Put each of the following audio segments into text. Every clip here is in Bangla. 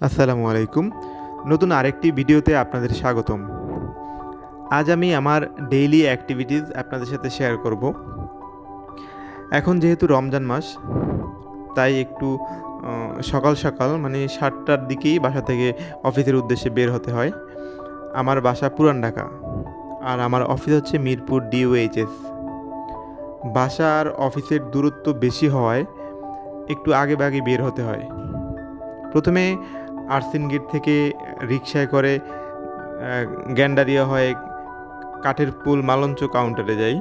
আসসালামু আলাইকুম। নতুন আরেকটি ভিডিওতে আপনাদের স্বাগতম। আজ আমি আমার ডেইলি অ্যাক্টিভিটিস আপনাদের সাথে শেয়ার করব। এখন যেহেতু রমজান মাস, তাই একটু সকাল সকাল মানে সাতটার দিকেই বাসা থেকে অফিসের উদ্দেশ্যে বের হতে হয়। আমার বাসা পুরান ঢাকা, আর আমার অফিস হচ্ছে মিরপুর ডিওএইচএস বাসা আর অফিসের দূরত্ব বেশি হওয়ায় একটু আগে বাগে বের হতে হয়। প্রথমে আরসিন গেট থেকে রিক্সায় করে গ্যান্ডারিয়া হয়ে কাঠের পুল মালঞ্চ কাউন্টারে যাই।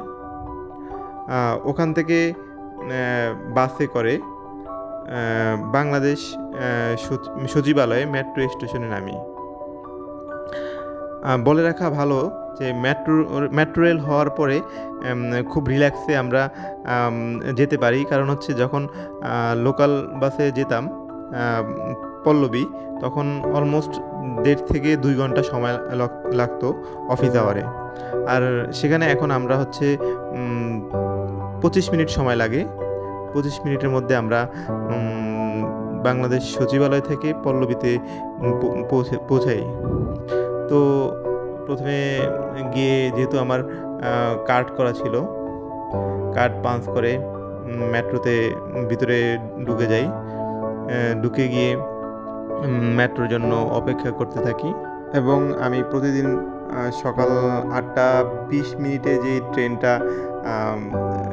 ওখান থেকে বাসে করে বাংলাদেশ সচিবালয়ে মেট্রো স্টেশনে নামি। বলে রাখা ভালো যে মেট্রো মেট্রো রেল হওয়ার পরে খুব রিল্যাক্সে আমরা যেতে পারি। কারণ হচ্ছে যখন লোকাল বাসে যেতাম পল্লবী, তখন অলমোস্ট দেড় থেকে দুই ঘণ্টা সময় লাগ- লাগতো অফিস আওয়ারে আর সেখানে এখন আমরা হচ্ছে পঁচিশ মিনিট সময় লাগে। পঁচিশ মিনিটের মধ্যে আমরা বাংলাদেশ সচিবালয় থেকে পল্লবীতে পৌঁছে, পৌঁছাই। তো প্রথমে গিয়ে যেহেতু আমার কার্ড করা ছিল কার্ড পাঞ্চ করে মেট্রোতে ভিতরে ঢুকে যাই। ঢুকে গিয়ে মেট্রোর জন্য অপেক্ষা করতে থাকি। এবং আমি প্রতিদিন সকাল আটটা বিশ মিনিটে যে ট্রেনটা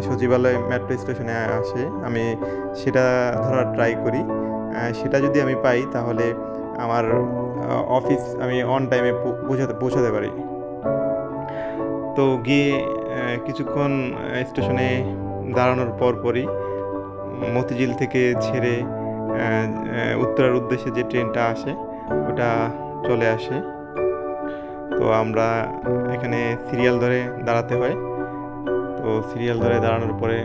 সচিবালয় মেট্রো স্টেশনে আসে, আমি সেটা ধরার ট্রাই করি। সেটা যদি আমি পাই, তাহলে আমার অফিস আমি অন টাইমে পৌঁছাতে পৌঁছাতে পারি। তো গিয়ে কিছুক্ষণ স্টেশনে দাঁড়ানোর পর পরই মতিঝিল থেকে ছেড়ে উত্তরার উদ্দেশ্যে যে ট্রেনটা আসে, ওটা চলে আসে। তো আমরা এখানে সিরিয়াল ধরে দাঁড়াতে হয়। তো সিরিয়াল ধরে দাঁড়ানোর পরে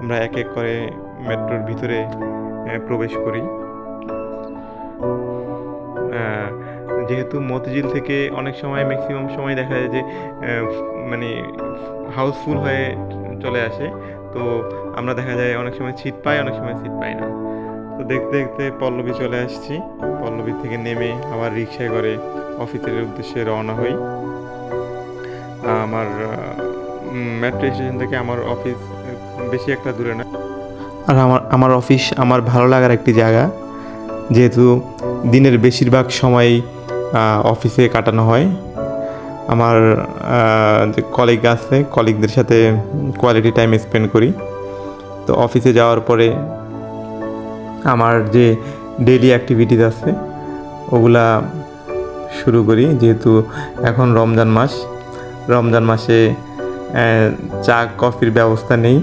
আমরা এক এক করে মেট্রোর ভিতরে প্রবেশ করি। যেহেতু মতিঝিল থেকে অনেক সময় ম্যাক্সিমাম সময় দেখা যায় যে মানে হাউসফুল হয়ে চলে আসে। তো আমরা দেখা যায় অনেক সময় সিট পাই, অনেক সময় সিট পাই না। তো দেখতে দেখতে পল্লবী চলে আসছি। পল্লবী থেকে নেমে আবার রিক্সায় করে অফিসের উদ্দেশ্যে রওনা হই। আমার মেট্রো স্টেশন থেকে আমার অফিস বেশি একটা দূরে না। আর আমার আমার অফিস আমার ভালো লাগার একটি জায়গা। যেহেতু দিনের বেশিরভাগ সময় অফিসে কাটানো হয়। আমার যে কলিগ আছে কলিগদের সাথে কোয়ালিটি টাইম স্পেন্ড করি। তো অফিসে যাওয়ার পরে আমার যে ডেইলি অ্যাক্টিভিটিস আছে, ওগুলা শুরু করি। যেহেতু এখন রমজান মাস, রমজান মাসে চা, কফির ব্যবস্থা নেই।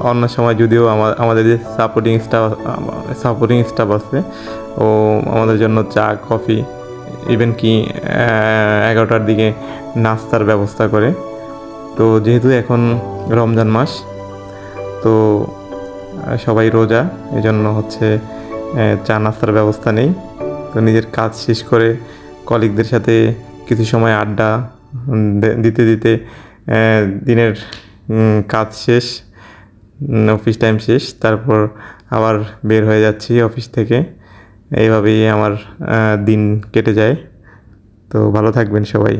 অন্য সময় যদিও আমা- আমাদের যে সাপোর্টিং স্টাফ সাপোর্টিং স্টাফ আছে, ও আমাদের জন্য চা, কফি ইভেন কি এগারোটার দিকে নাস্তার ব্যবস্থা করে। তো যেহেতু এখন রমজান মাস, তো সবাই রোজা এই জন্য হচ্ছে চা নাস্তার ব্যবস্থা নেই। তো নিজের কাজ শেষ করে কলিগদের সাথে কিছু সময় আড্ডা দিতে দিতে দিনের কাজ শেষ অফিস টাইম শেষ, তারপর আবার বের হয়ে যাচ্ছি অফিস থেকে। এইভাবেই আমার দিন কেটে যায়। তো ভালো থাকবেন সবাই।